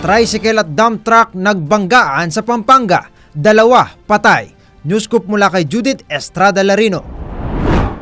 Tricycle at dump truck nagbanggaan sa Pampanga. Dalawa patay. Newscoop mula kay Judith Estrada Larino.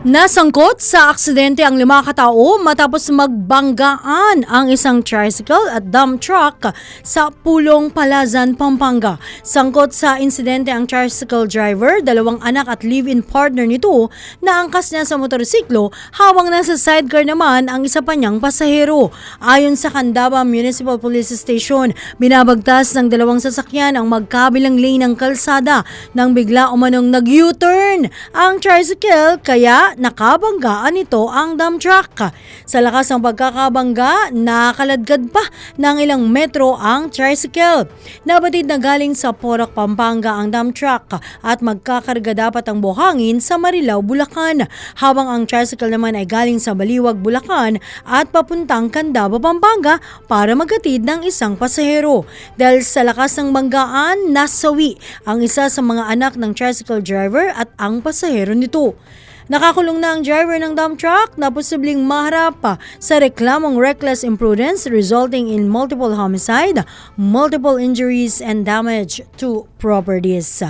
Nasangkot sa aksidente ang lima katao matapos magbanggaan ang isang tricycle at dump truck sa Pulong Palazan, Pampanga. Sangkot sa insidente ang tricycle driver, dalawang anak at live-in partner nito na angkas niya sa motorsiklo habang nasa sidecar naman ang isa pa niyang pasahero. Ayon sa Candaba Municipal Police Station, binabagtas ng dalawang sasakyan ang magkabilang lane ng kalsada nang bigla umanong nag-U-turn ang tricycle kaya nakabanggaan nito ang dump truck. Sa lakas ng pagkakabangga, nakaladkad pa ng ilang metro ang tricycle. Nabatid na galing sa Porac, Pampanga ang dump truck at magkakarga dapat ang buhangin sa Marilao, Bulacan. Habang ang tricycle naman ay galing sa Baliwag, Bulacan at papuntang Candaba, Pampanga para maghatid ng isang pasahero. Dahil sa lakas ng banggaan, nasawi ang isa sa mga anak ng tricycle driver at ang pasahero nito. Nakakulong na ang driver ng dump truck na posibleng maharap pa sa reklamong reckless imprudence resulting in multiple homicide, multiple injuries, and damage to properties.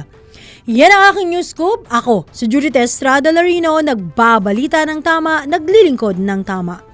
Yan ang aking news scoop. Ako, si Judith Estrada Larino, nagbabalita ng tama, naglilingkod ng tama.